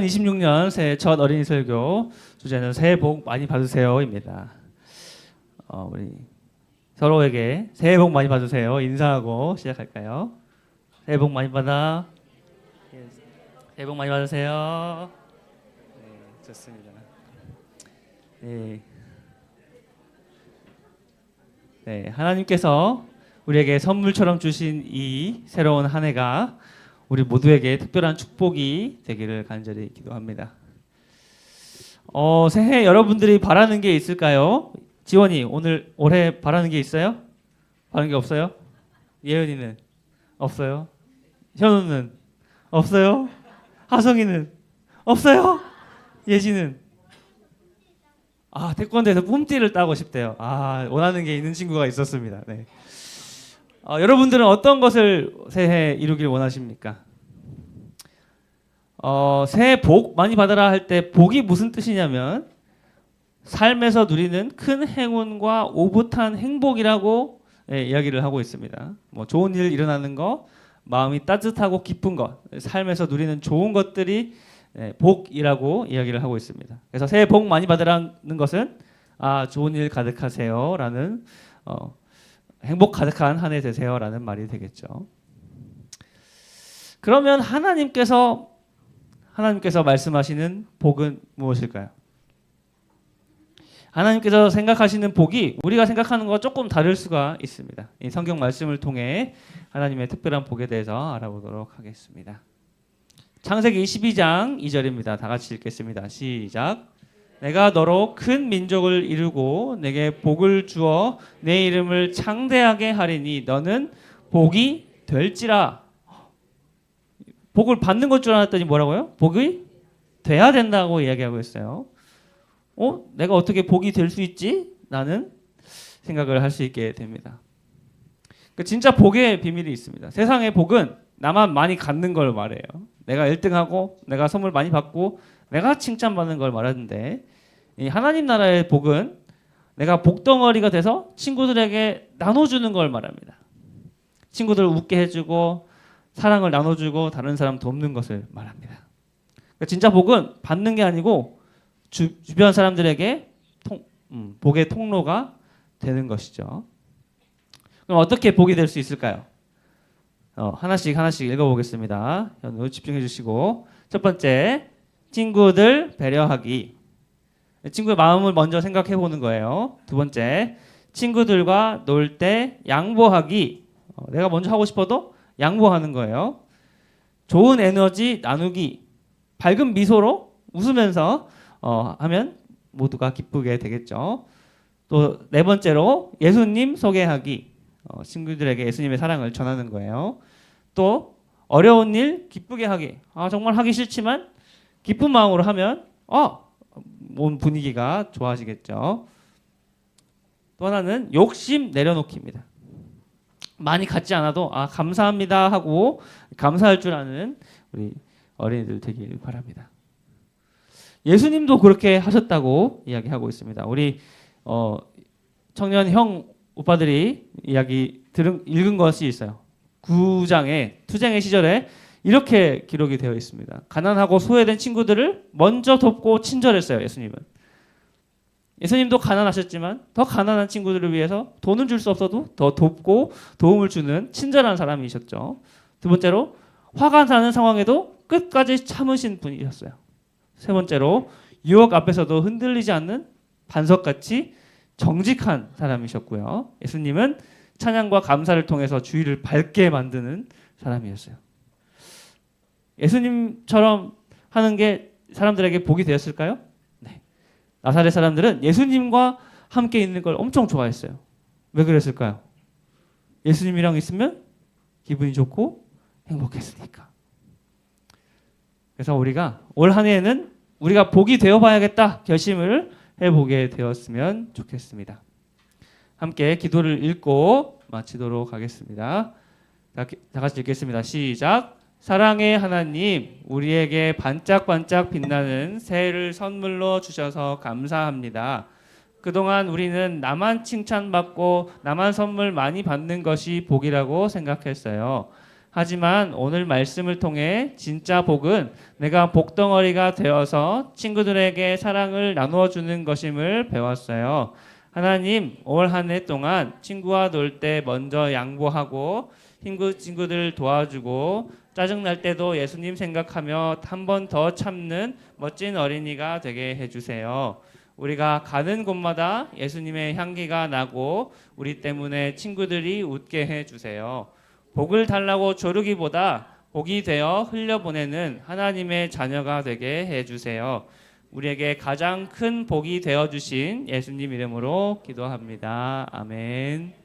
2026년 새해 첫 어린이 설교 주제는 새해 복 많이 받으세요입니다. 어, 우리 서로에게 새해 복 많이 받으세요 인사하고 시작할까요? 새해 복 많이 받아. 예, 새해 복 많이 받으세요. 네, 좋습니다. 네. 네, 하나님께서 우리에게 선물처럼 주신 이 새로운 한 해가 우리 모두에게 특별한 축복이 되기를 간절히 기도합니다. 어, 새해 여러분들이 바라는 게 있을까요? 지원이 오늘 올해 바라는 게 있어요? 바라는 게 없어요? 예은이는 없어요? 현우는 없어요? 하성이는 없어요? 예지는 아 태권도에서 뿜띠를 따고 싶대요. 아 원하는 게 있는 친구가 있었습니다. 네. 어, 여러분들은 어떤 것을 새해 이루길 원하십니까? 어, 새해 복 많이 받아라 할 때 복이 무슨 뜻이냐면 삶에서 누리는 큰 행운과 오붓한 행복이라고 예, 이야기를 하고 있습니다. 뭐 좋은 일 일어나는 거, 마음이 따뜻하고 기쁜 것, 삶에서 누리는 좋은 것들이 예, 복이라고 이야기를 하고 있습니다. 그래서 새해 복 많이 받으라는 것은 아 좋은 일 가득하세요라는 어, 행복 가득한 한 해 되세요라는 말이 되겠죠. 그러면 하나님께서 하나님께서 말씀하시는 복은 무엇일까요? 하나님께서 생각하시는 복이 우리가 생각하는 것과 조금 다를 수가 있습니다. 이 성경 말씀을 통해 하나님의 특별한 복에 대해서 알아보도록 하겠습니다. 창세기 22장 2절입니다. 다 같이 읽겠습니다. 시작. 내가 너로 큰 민족을 이루고 내게 복을 주어 내 이름을 창대하게 하리니 너는 복이 될지라. 복을 받는 것 줄 알았더니 뭐라고요? 복이 돼야 된다고 이야기하고 있어요. 어? 내가 어떻게 복이 될 수 있지? 나는 생각을 할 수 있게 됩니다. 그 진짜 복의 비밀이 있습니다. 세상의 복은 나만 많이 갖는 걸 말해요. 내가 1등하고 내가 선물 많이 받고 내가 칭찬받는 걸 말하는데 이 하나님 나라의 복은 내가 복덩어리가 돼서 친구들에게 나눠주는 걸 말합니다. 친구들을 웃게 해주고 사랑을 나눠주고 다른 사람 돕는 것을 말합니다. 그러니까 진짜 복은 받는 게 아니고 주, 주변 사람들에게 통, 음, 복의 통로가 되는 것이죠. 그럼 어떻게 복이 될 수 있을까요? 어, 하나씩 하나씩 읽어보겠습니다. 집중해 주시고 첫 번째 친구들 배려하기. 친구의 마음을 먼저 생각해 보는 거예요. 두 번째 친구들과 놀 때 양보하기. 어, 내가 먼저 하고 싶어도 양보하는 거예요. 좋은 에너지 나누기. 밝은 미소로 웃으면서 어, 하면 모두가 기쁘게 되겠죠. 또 네 번째로 예수님 소개하기. 어, 친구들에게 예수님의 사랑을 전하는 거예요. 또 어려운 일 기쁘게 하기. 아 정말 하기 싫지만 기쁜 마음으로 하면 어온 분위기가 좋아지겠죠. 또 하나는 욕심 내려놓기입니다. 많이 갖지 않아도 아 감사합니다 하고 감사할 줄 아는 우리 어린이들 되길 바랍니다. 예수님도 그렇게 하셨다고 이야기하고 있습니다. 우리 어, 청년 형 오빠들이 이야기 들은 읽은 것이 있어요. 9장에 투쟁의 시절에 이렇게 기록이 되어 있습니다. 가난하고 소외된 친구들을 먼저 돕고 친절했어요. 예수님은. 예수님도 가난하셨지만 더 가난한 친구들을 위해서 돈은 줄 수 없어도 더 돕고 도움을 주는 친절한 사람이셨죠. 두 번째로 화가 나는 상황에도 끝까지 참으신 분이셨어요. 세 번째로 유혹 앞에서도 흔들리지 않는 반석같이 정직한 사람이셨고요. 예수님은 찬양과 감사를 통해서 주의를 밝게 만드는 사람이었어요. 예수님처럼 하는 게 사람들에게 복이 되었을까요? 네. 나사렛 사람들은 예수님과 함께 있는 걸 엄청 좋아했어요. 왜 그랬을까요? 예수님이랑 있으면 기분이 좋고 행복했으니까. 그래서 우리가 올 한 해에는 우리가 복이 되어 봐야겠다 결심을 해보게 되었으면 좋겠습니다. 함께 기도를 읽고 마치도록 하겠습니다. 다, 다 같이 읽겠습니다. 시작. 사랑의 하나님, 우리에게 반짝반짝 빛나는 새해를 선물로 주셔서 감사합니다. 그동안 우리는 나만 칭찬받고 나만 선물 많이 받는 것이 복이라고 생각했어요. 하지만 오늘 말씀을 통해 진짜 복은 내가 복덩어리가 되어서 친구들에게 사랑을 나누어 주는 것임을 배웠어요. 하나님, 올 한 해 동안 친구와 놀 때 먼저 양보하고 친구 친구들 도와주고 짜증 날 때도 예수님 생각하며 한 번 더 참는 멋진 어린이가 되게 해 주세요. 우리가 가는 곳마다 예수님의 향기가 나고 우리 때문에 친구들이 웃게 해 주세요. 복을 달라고 조르기보다 복이 되어 흘려보내는 하나님의 자녀가 되게 해 주세요. 우리에게 가장 큰 복이 되어 주신 예수님 이름으로 기도합니다. 아멘.